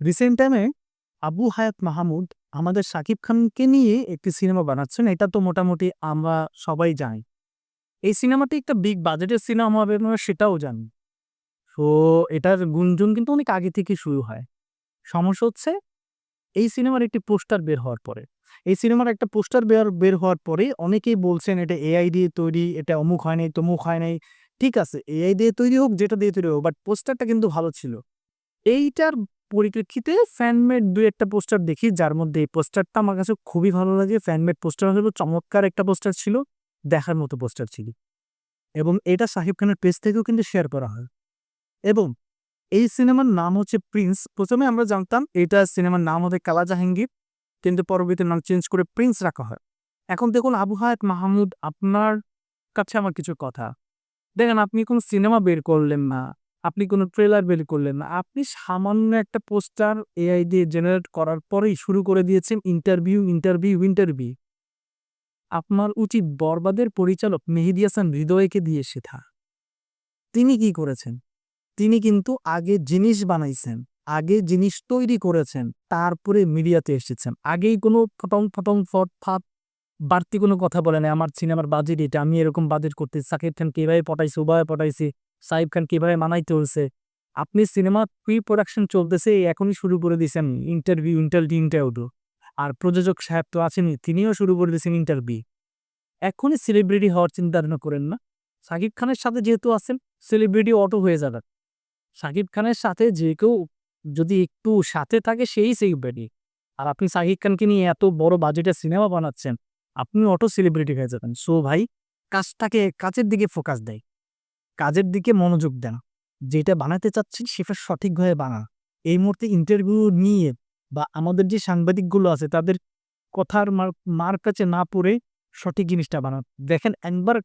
Recent টাইমে আবু হায়াত মাহমুদ আমাদের শাকিব খানকে নিয়ে একটি সিনেমা বানাচ্ছেন। এটা তো মোটামুটি আমরা সবাই জানি। এই সিনেমাটি একটা বিগ বাজেটের সিনেমা হবে আমরা সেটাও জানি। তো এটার গুঞ্জন কিন্তু অনেক আগে থেকে শুরু হয়। সমস্যা হচ্ছে এই সিনেমার একটি পোস্টার বের হওয়ার পরে। এই সিনেমার একটা পোস্টার বের বের হওয়ার পরে অনেকেই বলছেন, এটা এআই দিয়ে তৈরি, এটা অমুক হয় নাই, তমুক হয় নাই। ঠিক আছে এআই দিয়ে তৈরি হোক, যেটা দিয়ে তৈরি হোক বাট পোস্টারটা কিন্তু ভালো ছিল। এইটার পরিপ্রেক্ষিতে ফ্যানমেড দুই একটা পোস্টার দেখি, যার মধ্যে এই পোস্টারটা আমার কাছে খুবই ভালো লাগে। ফ্যানমেড পোস্টার হলো চমৎকার একটা পোস্টার ছিল, দেখার মতো পোস্টার ছিল। এবং এটা সাহিব খানের পেজ থেকেও কিন্তু শেয়ার করা হয়। এবং এই সিনেমার নাম হচ্ছে প্রিন্স প্রথমে আমরা জানতাম এটা সিনেমার নাম হবে কালা জাহাঙ্গীর, কিন্তু পরবর্তী নাম চেঞ্জ করে প্রিন্স রাখা হয়। এখন দেখুন আবু হায়াত মাহমুদ, আপনার কাছে আমার কিছু কথা। দেখেন, আপনি কোন সিনেমা বের করলেন না। আপনি কোনো ট্রেলার বের করলেন না। আপনি সামান্য একটা পোস্টার এআই দিয়ে জেনারেট করার পরেই শুরু করে দিয়েছেন ইন্টারভিউ ইন্টারভিউ ইন্টারভিউ আপনার উচিত বরবাদের পরিচালক মেহেদি হাসান হৃদয়কে দিয়ে শেখা। তিনি কি করেছেন? তিনি কিন্তু আগে জিনিস বানাইছেন, আগে জিনিস তৈরি করেছেন, তারপরে মিডিয়াতে এসেছেন। আগেই কোনো ফটং ফটং ফট ফাট বাড়তি কোনো কথা বলে না আমার সিনেমার বাজেট এটা, আমি এরকম বাজেট করতে সাকিব খান কীভাবে পটাইছি উভয় পটাইছি। সাহিব খান কীভাবে মানাইতে হয়েছে আপনি সিনেমা প্রি প্রোডাকশন চলতেছে এখনই শুরু করে দিয়েছেন ইন্টারভিউ ইন্টারভিউ ইন্টারভিউ আর প্রযোজক সাহেব তো আছেন তিনিও শুরু করে দিয়েছেন ইন্টারভিউ এখনই সেলিব্রিটি হওয়ার চিন্তা ভাবনা করেন না। সাকিব খানের সাথে যেহেতু আছেন সেলিব্রিটি অটো হয়ে যাবেন। সাকিব খানের সাথে যে কেউ যদি একটু সাথে থাকে, সেই সেলিব্রিটি আর আপনি সাকিব খানকে নিয়ে এত বড় বাজেটের সিনেমা বানাচ্ছেন, আপনি অটো সেলিব্রিটি হয়ে যাবেন। সো ভাই, কাজটাকে কাজের দিকে ফোকাস দেয়। কাজের দিকে মনোযোগ দেন। যেটা বানাতে চাচ্ছেন সেটা সঠিকভাবে বানান। এই মুহূর্তে ইন্টারভিউ নিয়ে বা আমাদের যে সাংবাদিকগুলো আছে, তাদের কথার মার কাছে না পড়ে সঠিক জিনিসটা বানান। দেখেন, একবার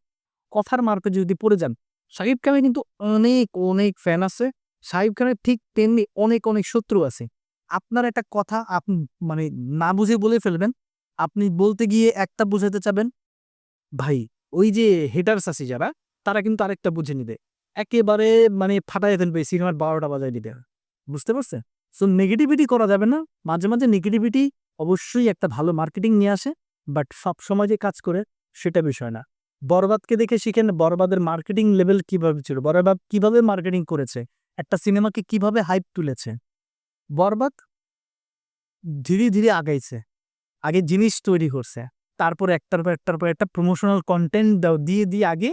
কথার মার্কে যদি পড়ে যান, সাকিব খানের কিন্তু অনেক অনেক ফ্যান আছে। সাকিব খানের ঠিক তেমনি অনেক অনেক শত্রু আছে। আপনার একটা কথা আপনি মানে না বুঝে বলে ফেলবেন, আপনি বলতে গিয়ে একটা বুঝাতে চাবেন, ভাই, ওই যে হেটার্স আছে যারা তারা কিন্তু আরেকটা বুঝে নিবে। একেবারে মানে ফাটাই ফেলবে, সিনেমার বারোটা বাজায় দিবে। বুঝতে পারছেন? সো নেগেটিভিটি করা যাবে না। মাঝে মাঝে নেগেটিভিটি অবশ্যই একটা ভালো মার্কেটিং নিয়ে আসে বাট সব সময় যে কাজ করে, সেটা বিষয় না। বরবাদকে দেখে শিখেন, বরবাদের মার্কেটিং লেভেল কীভাবে ছিল, বরবাদ কীভাবে মার্কেটিং করেছে, একটা সিনেমাকে কীভাবে হাইপ তুলেছে। বরবাদ ধীরে ধীরে আগাইছে, আগে জিনিস তৈরি করছে তারপর একটার পর একটার পর একটা প্রমোশনাল কন্টেন্ট দিয়ে দিয়ে আগে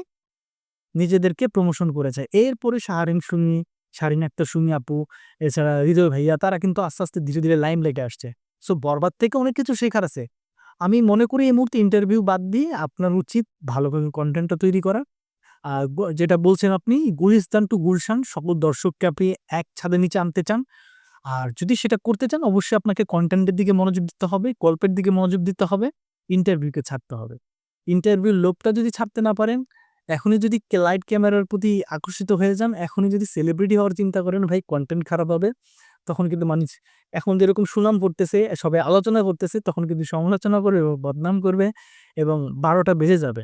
নিজেদেরকে প্রমোশন করেছে। এরপরে শাহরিন সুমি শাহরিন একটা সুমি আপু, এছাড়া হৃদয় ভাইয়া, তারা কিন্তু আস্তে আস্তে ধীরে ধীরে লাইম লেগে আসছে। সো বরবাদ থেকে অনেক কিছু শেখার আছে। আমি মনে করি এই মুহূর্তে ইন্টারভিউ বাদ দিয়ে আপনার উচিত ভালোভাবে কন্টেন্টটা তৈরি করা। যেটা বলছেন আপনি, গুলিস্তান টু গুলশান, সকল দর্শককে আপনি এক ছাদের নিচে আনতে চান। আর যদি সেটা করতে চান, অবশ্যই আপনাকে কন্টেন্টের দিকে মনোযোগ দিতে হবে, গল্পের দিকে মনোযোগ দিতে হবে ইন্টারভিউকে ছাড়তে হবে। ইন্টারভিউর লোভটা যদি ছাড়তে না পারেন এখনই যদি লাইট ক্যামেরার প্রতি আকর্ষিত হয়ে যান, এখনই যদি সেলিব্রিটি হওয়ার চিন্তা করেন, ভাই কন্টেন্ট খারাপ হবে, তখন কিন্তু মানুষ এখন যেরকম সুনাম পড়তেছে সবাই আলোচনা করতেছে, তখন কিন্তু সমালোচনা করবে এবং বদনাম করবে এবং বারোটা বেজে যাবে।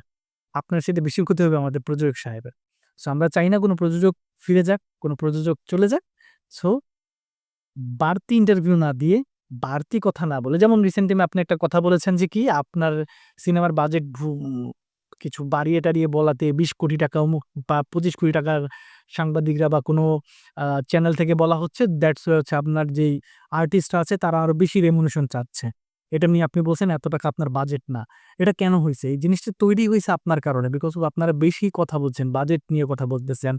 আপনার সেটা বেশি ক্ষতি হবে আমাদের প্রযোজক সাহেবের। সো আমরা চাই না কোনো প্রযোজক ফিরে যাক, কোনো প্রযোজক চলে যাক। সো বাড়তি ইন্টারভিউ না দিয়ে বাড়তি কথা না বলে, যেমন রিসেন্ট টাইমে আপনি একটা কথা বলেছেন যে কি, আপনার সিনেমার বাজেট কিছু বাড়িয়ে টাড়িয়ে বলাতে বিশ কোটি টাকা অমুক বা পঁচিশ কোটি টাকার সাংবাদিকরা বা কোনো চ্যানেল থেকে বলা হচ্ছে দ্যাটস হচ্ছে আপনার যেই আর্টিস্ট আছে, তারা আরও বেশি রেমুনেশন চাচ্ছে। এটা নিয়ে আপনি বলছেন, এত টাকা আপনার বাজেট না। এটা কেন হয়েছে এই জিনিসটা তৈরি হয়েছে আপনার কারণে। বিকজ আপনারা বেশি কথা বলছেন বাজেট নিয়ে কথা বলতেছেন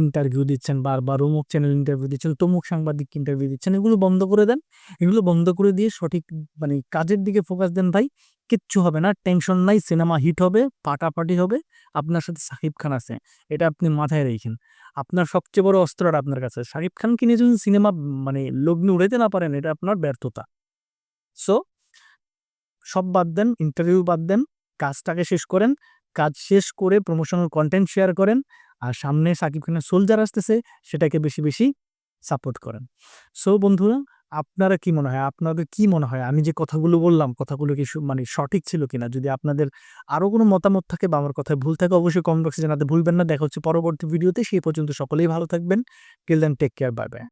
ইন্টারভিউ দিচ্ছেন, বারবার অমুক চ্যানেল ইন্টারভিউ দিচ্ছেন, তমুক সাংবাদিক ইন্টারভিউ দিচ্ছেন, এগুলো বন্ধ করে দেন। এগুলো বন্ধ করে দিয়ে সঠিক মানে কাজের দিকে ফোকাস দেন, ভাই, কিচ্ছু হবে না টেনশন নাই সিনেমা হিট হবে, পাটাপাটি হবে, আপনার সাথে সাকিব খান আছে। এটা আপনি মাথায় রেখেন। আপনার সবচেয়ে বড় অস্ত্র আর আপনার কাছে। সাকিব খানকে নিয়ে যদি সিনেমা মানে লগ্নে উড়াইতে না পারেন, এটা আপনার ব্যর্থতা। সো সব বাদ দেন ইন্টারভিউ বাদ দেন, কাজটাকে শেষ করেন, কাজ শেষ করে প্রমোশনাল কন্টেন্ট শেয়ার করেন, আর সামনে সাকিব খানের সোলজার আসতেছে, সেটাকে বেশি বেশি সাপোর্ট করেন। সো বন্ধুরা, আপনারা কি মনে হয়, আপনাদের কি মনে হয়? আমি যে কথাগুলো বললাম, কথাগুলো কি মানে সঠিক ছিল কিনা? যদি আপনাদের আরও কোনো মতামত থাকে বা আমার কথায় ভুল থাকে, অবশ্যই কমেন্ট বক্সে জানাতে ভুলবেন না। দেখা হচ্ছে পরবর্তী ভিডিওতে সেই পর্যন্ত সকলেই ভালো থাকবেন। Till then take care bye bye